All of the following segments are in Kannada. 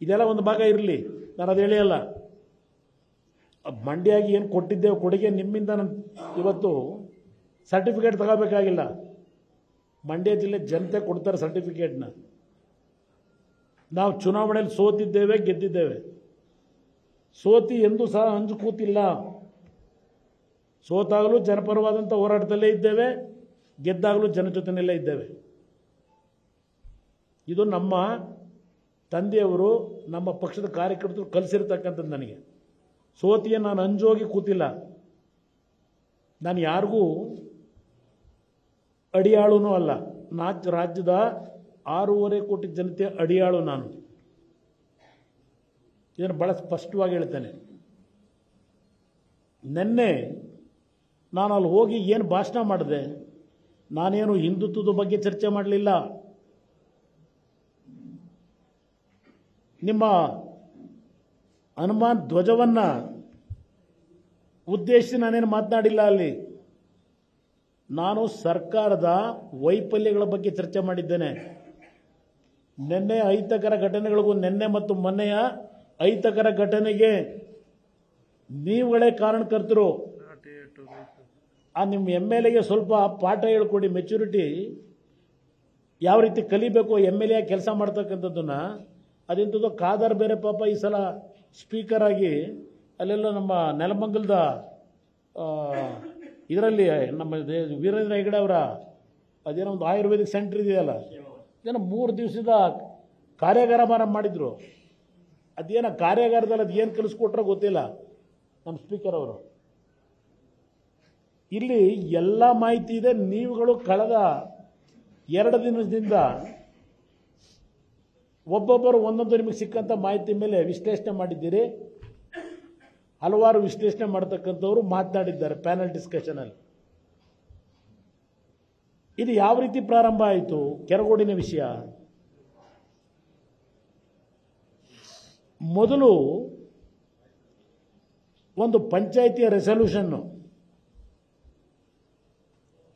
ಇದೆಲ್ಲ ಒಂದು ಭಾಗ ಇರಲಿ. ನಾನು ಅದು ಹೇಳಿಯಲ್ಲ ಮಂಡ್ಯಾಗಿ ಏನು ಕೊಟ್ಟಿದ್ದೇವೆ ಕೊಡುಗೆ ನಿಮ್ಮಿಂದ ನಾನು ಇವತ್ತು ಸರ್ಟಿಫಿಕೇಟ್ ತಗೋಬೇಕಾಗಿಲ್ಲ. ಮಂಡ್ಯ ಜಿಲ್ಲೆ ಜನತೆ ಕೊಡ್ತಾರೆ ಸರ್ಟಿಫಿಕೇಟ್ನ. ನಾವು ಚುನಾವಣೆಯಲ್ಲಿ ಸೋತಿದ್ದೇವೆ, ಗೆದ್ದಿದ್ದೇವೆ. ಸೋತಿ ಎಂದು ಸಹ ಅಂಜು ಕೂತಿಲ್ಲ ಸೋತಾಗಲೂ ಜನಪರವಾದಂಥ ಹೋರಾಟದಲ್ಲೇ ಇದ್ದೇವೆ, ಗೆದ್ದಾಗಲೂ ಜನ ಜೊತೆಯಲ್ಲೇ ಇದ್ದೇವೆ. ಇದು ನಮ್ಮ ತಂದೆಯವರು ನಮ್ಮ ಪಕ್ಷದ ಕಾರ್ಯಕರ್ತರು ಕಲಿಸಿರ್ತಕ್ಕಂಥದ್ದು ನನಗೆ. ಸೋತಿಯ ನಾನು ಅಂಜೋಗಿ ಕೂತಿಲ್ಲ. ನಾನು ಯಾರಿಗೂ ಅಡಿಯಾಳುನೂ ಅಲ್ಲ. ನಾ ರಾಜ್ಯದ ಆರೂವರೆ ಕೋಟಿ ಜನತೆ ಅಡಿಯಾಳು ನಾನು. ಇದನ್ನು ಭಾಳ ಸ್ಪಷ್ಟವಾಗಿ ಹೇಳ್ತೇನೆ. ನಿನ್ನೆ ನಾನು ಅಲ್ಲಿ ಹೋಗಿ ಏನು ಭಾಷಣ ಮಾಡಿದೆ? ನಾನೇನು ಹಿಂದುತ್ವದ ಬಗ್ಗೆ ಚರ್ಚೆ ಮಾಡಲಿಲ್ಲ? ನಿಮ್ಮ ಹನುಮಾನ್ ಧ್ವಜವನ್ನು ಉದ್ದೇಶಿಸಿ ನಾನೇನು ಮಾತನಾಡಿಲ್ಲ ಅಲ್ಲಿ. ನಾನು ಸರ್ಕಾರದ ವೈಫಲ್ಯಗಳ ಬಗ್ಗೆ ಚರ್ಚೆ ಮಾಡಿದ್ದೇನೆ. ನಿನ್ನೆ ಅಹಿತಕರ ಘಟನೆಗಳಿಗೂ ನಿನ್ನೆ ಮತ್ತು ಮೊನ್ನೆಯ ಅಹಿತಕರ ಘಟನೆಗೆ ನೀವುಗಳೇ ಕಾರಣಕರ್ತರು. ಆ, ನಿಮ್ಮ ಎಂ ಎಲ್ ಎಗೆ ಸ್ವಲ್ಪ ಪಾಠ ಹೇಳ್ಕೊಡಿ ಮೆಚುರಿಟಿ ಯಾವ ರೀತಿ ಕಲಿಬೇಕು ಎಂ ಎಲ್ ಎ ಕೆಲಸ ಮಾಡ್ತಕ್ಕಂಥದ್ದನ್ನ. ಅದೆಂಥದ್ದು ಕಾದರ್ ಬೇರೆ ಪಾಪ ಈ ಸಲ ಸ್ಪೀಕರ್ ಆಗಿ ಅಲ್ಲೆಲ್ಲ ನಮ್ಮ ನೆಲಮಂಗಲದ ಇದರಲ್ಲಿ ನಮ್ಮ ವೀರೇಂದ್ರ ಹೆಗಡೆ ಅವರ ಅದೇನೋ ಒಂದು ಆಯುರ್ವೇದಿಕ್ ಸೆಂಟರ್ ಇದೆಯಲ್ಲ, ಏನೋ ಮೂರು ದಿವಸದ ಕಾರ್ಯಾಗಾರ ಮಾರ ಮಾಡಿದ್ರು. ಅದೇನೋ ಕಾರ್ಯಾಗಾರದಲ್ಲಿ ಅದು ಏನು ಕಲಿಸ್ಕೊಟ್ರೋ ಗೊತ್ತಿಲ್ಲ ನಮ್ಮ ಸ್ಪೀಕರ್ ಅವರು. ಇಲ್ಲಿ ಎಲ್ಲ ಮಾಹಿತಿ ಇದೆ, ನೀವುಗಳು ಕಳೆದ ಎರಡು ದಿನದಿಂದ ಒಬ್ಬೊಬ್ಬರು ಒಂದೊಂದು ನಿಮಗೆ ಸಿಕ್ಕಂಥ ಮಾಹಿತಿ ಮೇಲೆ ವಿಶ್ಲೇಷಣೆ ಮಾಡಿದ್ದೀರಿ. ಹಲವಾರು ವಿಶ್ಲೇಷಣೆ ಮಾಡತಕ್ಕಂಥವ್ರು ಮಾತನಾಡಿದ್ದಾರೆ ಪ್ಯಾನಲ್ ಡಿಸ್ಕಷನಲ್ಲಿ ಇದು ಯಾವ ರೀತಿ ಪ್ರಾರಂಭ ಆಯಿತು? ಕೆರಗೋಡಿನ ವಿಷಯ. ಮೊದಲು ಒಂದು ಪಂಚಾಯಿತಿಯ ರೆಸಲ್ಯೂಷನ್ನು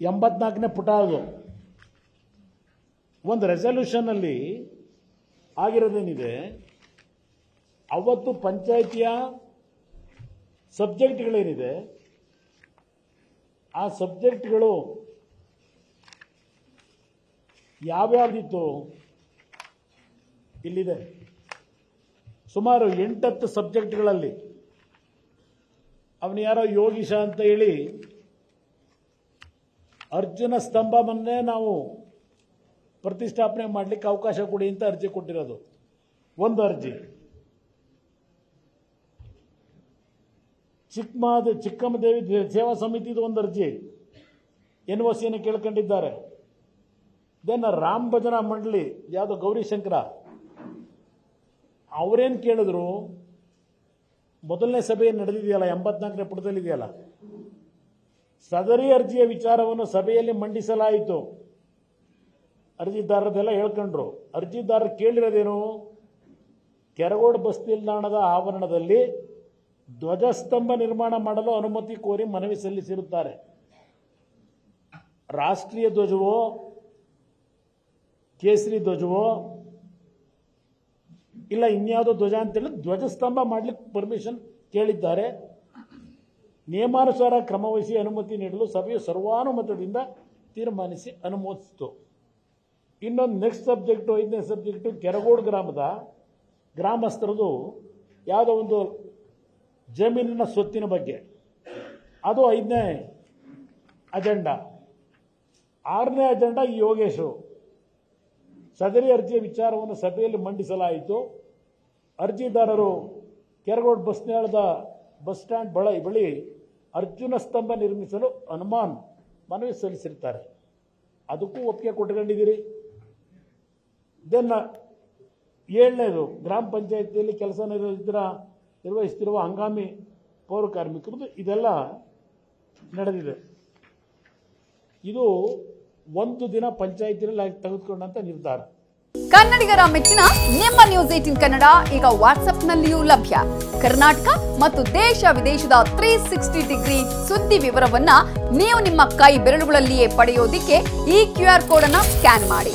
ಎಂಬತ್ನಾಲ್ಕನೇ ಪುಟ ಅದು ಒಂದು ರೆಸಲ್ಯೂಷನಲ್ಲಿ ಆಗಿರೋದೇನಿದೆ? ಅವತ್ತು ಪಂಚಾಯಿತಿಯ ಸಬ್ಜೆಕ್ಟ್ಗಳೇನಿದೆ? ಆ ಸಬ್ಜೆಕ್ಟ್ಗಳು ಯಾವ್ಯಾವ್ದಿತ್ತು? ಇಲ್ಲಿದೆ. ಸುಮಾರು ಎಂಟತ್ತು ಸಬ್ಜೆಕ್ಟ್ಗಳಲ್ಲಿ. ಅವನು ಯಾರೋ ಯೋಗೀಶ ಅಂತ ಹೇಳಿ ಅರ್ಜುನ ಸ್ತಂಭವನ್ನೇ ನಾವು ಪ್ರತಿಷ್ಠಾಪನೆ ಮಾಡಲಿಕ್ಕೆ ಅವಕಾಶ ಕೊಡಿ ಅಂತ ಅರ್ಜಿ ಕೊಟ್ಟಿರೋದು. ಒಂದು ಅರ್ಜಿ. ಚಿಕ್ಕಮದ ಚಿಕ್ಕಮ್ಮ ದೇವಿ ಸೇವಾ ಸಮಿತಿದು ಒಂದು ಅರ್ಜಿ. ಎನ್ ಒ ಸಿಯನ್ನು ಕೇಳ್ಕೊಂಡಿದ್ದಾರೆ. ದೆನ್ ರಾಮ್ ಭಜನಾ ಮಂಡಳಿ, ಯಾವುದು ಗೌರಿಶಂಕರ ಅವರೇನು ಕೇಳಿದ್ರು, ಮೊದಲನೇ ಸಭೆ ನಡೆದಿದೆಯಲ್ಲ, ಎಂಬತ್ನಾಲ್ಕನೇ ಪುಟದಲ್ಲಿದೆಯಲ್ಲ. ಸದರಿ ಅರ್ಜಿಯ ವಿಚಾರವನ್ನು ಸಭೆಯಲ್ಲಿ ಮಂಡಿಸಲಾಯಿತು. ಅರ್ಜಿದಾರದೆಲ್ಲ ಹೇಳ್ಕೊಂಡ್ರು. ಅರ್ಜಿದಾರರು ಕೇಳಿರೋದೇನು? ಕೆರಗೋಡು ಬಸ್ ನಿಲ್ದಾಣದ ಆವರಣದಲ್ಲಿ ಧ್ವಜಸ್ತಂಭ ನಿರ್ಮಾಣ ಮಾಡಲು ಅನುಮತಿ ಕೋರಿ ಮನವಿ ಸಲ್ಲಿಸಿರುತ್ತಾರೆ. ರಾಷ್ಟ್ರೀಯ ಧ್ವಜವೋ, ಕೇಸರಿ ಧ್ವಜವೋ, ಇಲ್ಲ ಇನ್ಯಾವುದೋ ಧ್ವಜ ಅಂತೇಳಿ ಧ್ವಜಸ್ತಂಭ ಮಾಡ್ಲಿಕ್ಕೆ ಪರ್ಮಿಷನ್ ಕೇಳಿದ್ದಾರೆ. ನಿಯಮಾನುಸಾರ ಕ್ರಮವಹಿಸಿ ಅನುಮತಿ ನೀಡಲು ಸಭೆಯು ಸರ್ವಾನುಮತದಿಂದ ತೀರ್ಮಾನಿಸಿ ಅನುಮೋದಿಸಿತು. ಇನ್ನೊಂದು ನೆಕ್ಸ್ಟ್ ಸಬ್ಜೆಕ್ಟು ಐದನೇ ಸಬ್ಜೆಕ್ಟು ಕೆರಗೋಡು ಗ್ರಾಮದ ಗ್ರಾಮಸ್ಥರದು ಯಾವುದೋ ಒಂದು ಜಮೀನಿನ ಸ್ವತ್ತಿನ ಬಗ್ಗೆ. ಅದು ಐದನೇ ಅಜೆಂಡಾ ಆರನೇ ಅಜೆಂಡಾ ಯೋಗೇಶು. ಸದರಿ ಅರ್ಜಿಯ ವಿಚಾರವನ್ನು ಸಭೆಯಲ್ಲಿ ಮಂಡಿಸಲಾಯಿತು. ಅರ್ಜಿದಾರರು ಕೆರಗೋಡು ಬಸ್ ನಿಲ್ದಾಣದ ಬಸ್ ಸ್ಟ್ಯಾಂಡ್ ಬಳಿ ಬಳಿ ಅರ್ಜುನ ಸ್ತಂಭ ನಿರ್ಮಿಸಲು ಹನುಮಾನ್ ಮನವಿ ಸಲ್ಲಿಸಿರ್ತಾರೆ ಅದಕ್ಕೂ ಒಪ್ಪಿಗೆ ಕೊಟ್ಕೊಂಡಿದ್ದೀರಿ ದೆನ್ ಏಳನೇದು ಗ್ರಾಮ ಪಂಚಾಯತಿಯಲ್ಲಿ ಕೆಲಸ ನಿರ್ವಹಿಸಿದ ನಿರ್ವಹಿಸುತ್ತಿರುವ ಹಂಗಾಮಿ ಪೌರ ಕಾರ್ಮಿಕರದ್ದು ಇದೆಲ್ಲ ನಡೆದಿದೆ. ಇದು ಒಂದು ದಿನ ಪಂಚಾಯಿತಿಯಲ್ಲಿ ತೆಗೆದುಕೊಂಡಂತ ನಿರ್ಧಾರ. ಕನ್ನಡಿಗರ ಮೆಚ್ಚಿನ ನಿಮ್ಮ ನ್ಯೂಸ್ ಏಟಿನ್ ಕನ್ನಡ ಈಗ ವಾಟ್ಸ್ಆಪ್ನಲ್ಲಿಯೂ ಲಭ್ಯ. ಕರ್ನಾಟಕ ಮತ್ತು ದೇಶ ವಿದೇಶದ ತ್ರೀ ಸಿಕ್ಸ್ಟಿ ಡಿಗ್ರಿ ಸುದ್ದಿ ವಿವರವನ್ನ ನೀವು ನಿಮ್ಮ ಕೈ ಬೆರಳುಗಳಲ್ಲಿಯೇ ಪಡೆಯೋದಿಕ್ಕೆ ಈ ಕ್ಯೂ ಆರ್ ಕೋಡ್ ಅನ್ನ ಸ್ಕ್ಯಾನ್ ಮಾಡಿ.